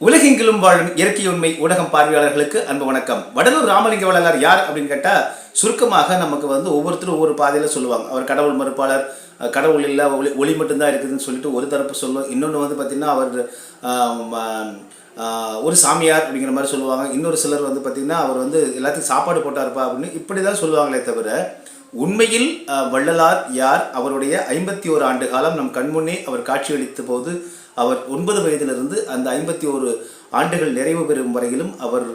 உலகெங்கிலும் வாழும் இயற்கை உண்மை ஊடகம் பார்வையாளர்களுக்கு அன்பு வணக்கம். வடலூர் ராமலிங்க வள்ளலார் யார் அப்படின்னு கேட்டால் சுருக்கமாக நமக்கு வந்து ஒவ்வொருத்தரும் ஒவ்வொரு பாதையில் சொல்லுவாங்க. அவர் கடவுள் மறுப்பாளர் கடவுள் இல்லை ஒளி ஒளி மட்டும்தான் இருக்குதுன்னு சொல்லிட்டு ஒரு தரப்பு சொல்லுவோம் இன்னொன்று வந்து பார்த்தீங்கன்னா அவர் ஒரு சாமியார் அப்படிங்கிற மாதிரி சொல்லுவாங்க. இன்னொரு சிலர் வந்து பார்த்திங்கன்னா அவர் வந்து எல்லாத்துக்கும் சாப்பாடு போட்டாருப்பா அப்படின்னு இப்படி தான் சொல்லுவாங்களே தவிர உண்மையில் வள்ளலார் யார்? அவருடைய ஐம்பத்தி ஓரு ஆண்டு காலம் நம் கண்முன்னே அவர் காட்சியளித்த போது அவர் ஒன்பது வயதிலிருந்து அந்த ஐம்பத்தி ஓரு ஆண்டுகள் நிறைவு பெறும் வரையிலும் அவர்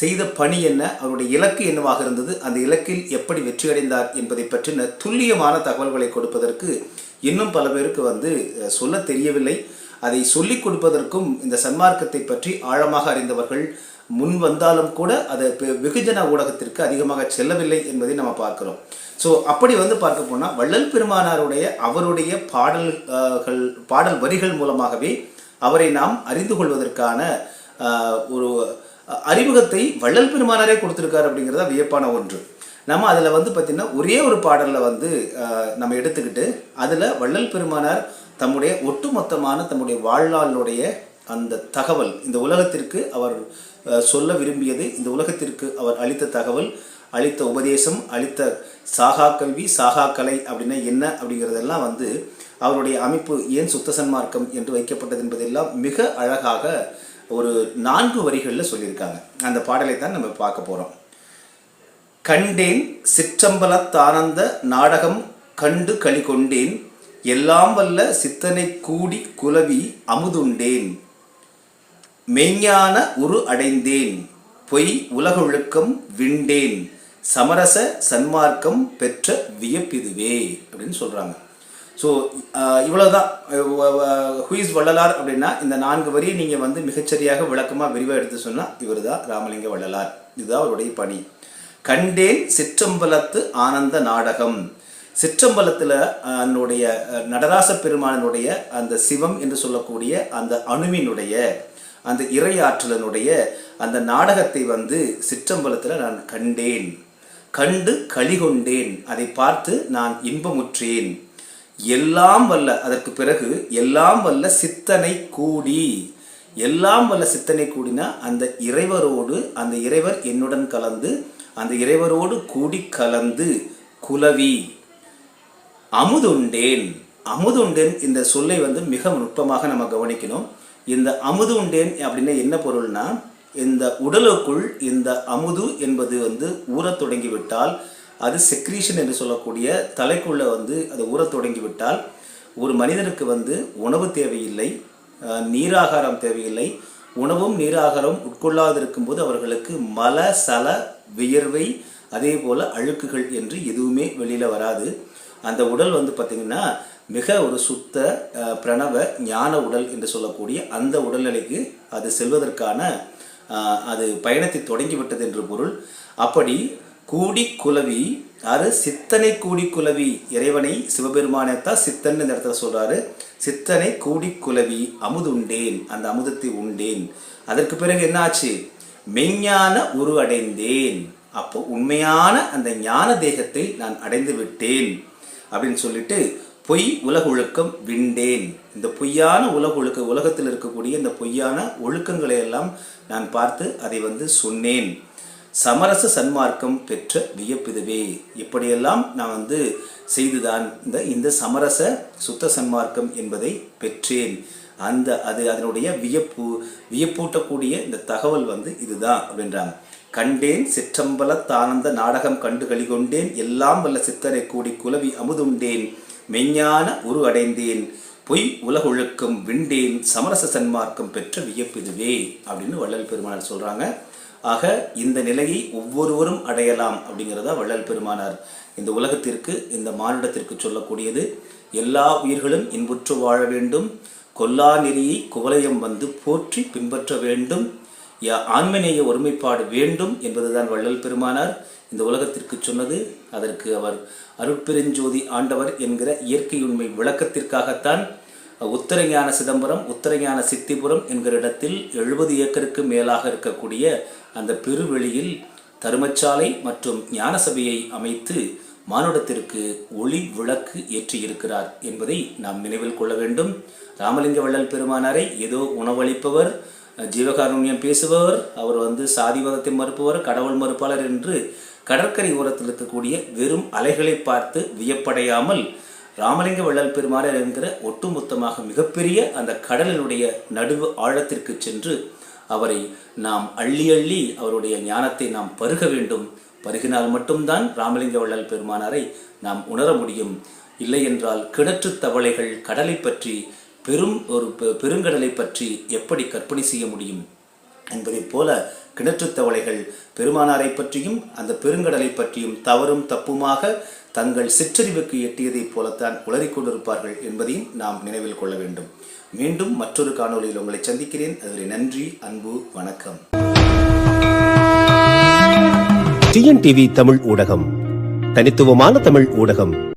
செய்த பணி என்ன அவருடைய இலக்கு என்னவாக இருந்தது அந்த இலக்கில் எப்படி வெற்றி அடைந்தார் என்பதை பற்றின துல்லியமான தகவல்களை கொடுப்பதற்கு இன்னும் பல பேருக்கு வந்து சொல்ல தெரியவில்லை. அதை சொல்லிக் கொடுப்பதற்கும் இந்த சன்மார்க்கத்தை பற்றி ஆழமாக அறிந்தவர்கள் முன் வந்தாலும் கூட அது பெ- வெகுஜன ஊடகத்திற்கு அதிகமாக செல்லவில்லை என்பதை நம்ம பார்க்கிறோம். ஸோ அப்படி வந்து பார்க்க போனால் வள்ளல் பெருமானாருடைய அவருடைய பாடல்கள் பாடல் வரிகள் மூலமாகவே அவரை நாம் அறிந்து கொள்வதற்கான ஒரு அறிமுகத்தை வள்ளல் பெருமானாரே கொடுத்திருக்காரு அப்படிங்கிறத வியப்பான ஒன்று. நம்ம அதில் வந்து பார்த்திங்கன்னா ஒரே ஒரு பாடலில் வந்து நம்ம எடுத்துக்கிட்டு அதில் வள்ளல் பெருமானார் தம்முடைய ஒட்டுமொத்தமான தம்முடைய வாழ்நாளுடைய அந்த தகவல் இந்த உலகத்திற்கு அவர் சொல்ல விரும்பியது இந்த உலகத்திற்கு அவர் அளித்த தகவல் அளித்த உபதேசம் அளித்த சாகா கல்வி சாகா கலை அப்படின்னா என்ன அப்படிங்கிறதெல்லாம் வந்து அவருடைய அமைப்பு ஏன் சுத்த சன்மார்க்கம் என்று வைக்கப்பட்டது என்பதெல்லாம் மிக அழகாக ஒரு நான்கு வரிகளில் சொல்லியிருக்காங்க. அந்த பாடலை தான் நம்ம பார்க்க போகிறோம் கண்டேன் சிற்றம்பலத்தானந்த நாடகம் கண்டு களி கொண்டேன் எல்லாம் வல்ல சித்தனை கூடி குலவி அமுதுண்டேன். மெய்ஞான உரு அடைந்தேன். பொய் உலகொழுக்கம் விண்டேன். சமரச சன்மார்க்கம் பெற்ற வியப்பிதுவே அப்படின்னு சொல்கிறாங்க ஸோ இவ்வளோதான் ஹுயிஸ் வள்ளலார் அப்படின்னா இந்த நான்கு வரியை நீங்கள் வந்து மிகச்சரியாக விளக்கமாக விரிவாக எடுத்து சொன்னால் இவர் தான் ராமலிங்க வள்ளலார். இதுதான் அவருடைய பணி. கண்டேன் சிற்றம்பலத்து ஆனந்த நாடகம். சிற்றம்பலத்தில் அதனுடைய நடராச பெருமானனுடைய அந்த சிவம் என்று சொல்லக்கூடிய அந்த அணுவினுடைய அந்த இறையாற்றலனுடைய அந்த நாடகத்தை வந்து சிற்றம்பலத்தில் நான் கண்டேன். கண்டு களிகொண்டேன் அதை பார்த்து நான் இன்பமுற்றேன். எல்லாம் வல்ல அதற்கு பிறகு எல்லாம் வல்ல சித்தனை கூடி எல்லாம் வல்ல சித்தனை கூடினா அந்த இறைவரோடு அந்த இறைவர் என்னுடன் கலந்து அந்த இறைவரோடு கூடி கலந்து குலவி. அமுதுண்டேன். அமுதுண்டேன் இந்த சொல்லை வந்து மிக நுட்பமாக நம்ம கவனிக்கணும். இந்த அமுதுண்டேன் அப்படின்னா என்ன பொருள்னா இந்த உடலுக்குள் இந்த அமுது என்பது வந்து ஊறத் தொடங்கிவிட்டால் அது செக்ரீஷன் என்று சொல்லக்கூடிய தலைக்குள்ளே வந்து அது ஊறத் தொடங்கிவிட்டால் ஒரு மனிதனுக்கு வந்து உணவு தேவையில்லை நீராகாரம் தேவையில்லை. உணவும் நீராகாரம் உட்கொள்ளாதிருக்கும் போது அவர்களுக்கு மல சல வியர்வை அதே போல் அழுக்குகள் என்று எதுவுமே வெளியில் வராது. அந்த உடல் வந்து பார்த்திங்கன்னா மிக ஒரு சுத்த பிரணவ ஞான உடல் என்று சொல்லக்கூடிய அந்த உடல்நிலைக்கு அது செல்வதற்கான அது பயணத்தை தொடங்கிவிட்டது என்று பொருள். அப்படி கூடி குலவி அது சித்தனை கூடி குலவி இறைவனை சிவபெருமானத்தான் சித்தன் இந்த இடத்துல சொல்கிறாரு சித்தனை கூடி குலவி அமுதுண்டேன் அந்த அமுதத்தை உண்டேன். அதற்கு பிறகு என்ன ஆச்சு மெய்ஞான உரு அடைந்தேன். அப்போ உண்மையான அந்த ஞான தேகத்தை நான் அடைந்து விட்டேன். அப்படின்னு சொல்லிட்டு பொய் உலக ஒழுக்கம் விண்டேன். இந்த பொய்யான உலக ஒழுக்க உலகத்தில் இருக்கக்கூடிய இந்த பொய்யான ஒழுக்கங்களை எல்லாம் நான் பார்த்து அதை வந்து சொன்னேன். சமரச சன்மார்க்கம் பெற்ற வியப்பிதுவே. இப்படியெல்லாம் நான் வந்து செய்துதான் இந்த இந்த சமரச சுத்த சன்மார்க்கம் என்பதை பெற்றேன். அந்த அது அதனுடைய வியப்பு வியப்பூட்டக்கூடிய இந்த தகவல் வந்து இதுதான் அப்படின்றாங்க. கண்டேன் சிற்றம்பல தானந்த நாடகம் கண்டு களிகொண்டேன் எல்லாம் வல்ல சித்தரை கூடி குலவி அமுதுண்டேன் மெஞ்ஞான உரு அடைந்தேன் பொய் உலகொழுக்கம் விண்டேன் சமரச சன்மார்க்கம் பெற்ற வியப்பிதுவே அப்படின்னு வள்ளல் பெருமானார் சொல்றாங்க. ஆக இந்த நிலையை ஒவ்வொருவரும் அடையலாம் அப்படிங்கிறதா வள்ளல் பெருமானார் இந்த உலகத்திற்கு இந்த மானிடத்திற்கு சொல்லக்கூடியது. எல்லா உயிர்களும் இன்புற்று வாழ வேண்டும் கொல்லா நெறியை குவலயம் வந்து போற்றி பின்பற்ற வேண்டும். ஆன்மநேய ஒருமைப்பாடு வேண்டும் என்பதுதான் வள்ளல் பெருமானார் இந்த உலகத்திற்கு சொன்னது. அதற்கு அவர் அருட்பெருஞ்சோதி ஆண்டவர் என்கிற இயற்கை உண்மை விளக்கத்திற்காகத்தான் உத்தரஞான சிதம்பரம் உத்தரஞான சித்திபுரம் என்கிற இடத்தில் எழுபது ஏக்கருக்கு மேலாக இருக்கக்கூடிய அந்த பெருவெளியில் தருமச்சாலை மற்றும் ஞான சபையை அமைத்து மானுடத்திற்கு ஒளி விளக்கு ஏற்றியிருக்கிறார் என்பதை நாம் நினைவில் கொள்ள வேண்டும். ராமலிங்க வள்ளல் பெருமானாரை ஏதோ உணவளிப்பவர் ஜீவகாருண்யம் பேசுபவர் அவர் வந்து சாதி மதத்தை மறுப்பவர் கடவுள் மறுப்பாளர் என்று கடற்கரை ஓரத்தில் இருக்கக்கூடிய வெறும் அலைகளை பார்த்து வியப்படையாமல் ராமலிங்க வள்ளல் பெருமாளர் என்கிற ஒட்டுமொத்தமாக மிகப்பெரிய அந்த கடலினுடைய நடுவு ஆழத்திற்கு சென்று அவரை நாம் அள்ளி அள்ளி அவருடைய ஞானத்தை நாம் பருக வேண்டும். பருகினால் மட்டும்தான் ராமலிங்க வள்ளல் பெருமானாரை நாம் உணர முடியும். இல்லை என்றால் கிணற்று தவளைகள் கடலை பற்றி பெரும் ஒரு பெ- பெருங்கடலை பற்றி எப்படி கற்பனை செய்ய முடியும்? என்பதைப் போல கிணற்றுத் தவளைகள் பெருமானாரை பற்றியும் அந்த பெருங்கடலை பற்றியும் தவறும் தப்புமாக தங்கள் சிற்றறிவுக்கு எட்டியதைப் போலத்தான் உளறிக்கொண்டிருப்பார்கள் என்பதையும் நாம் நினைவில் கொள்ள வேண்டும். மீண்டும் மற்றொரு காணொளியில் உங்களை சந்திக்கிறேன். அதில் நன்றி அன்பு வணக்கம். டிஎன்டிவி தமிழ் ஊடகம். தனித்துவமான தமிழ் ஊடகம்.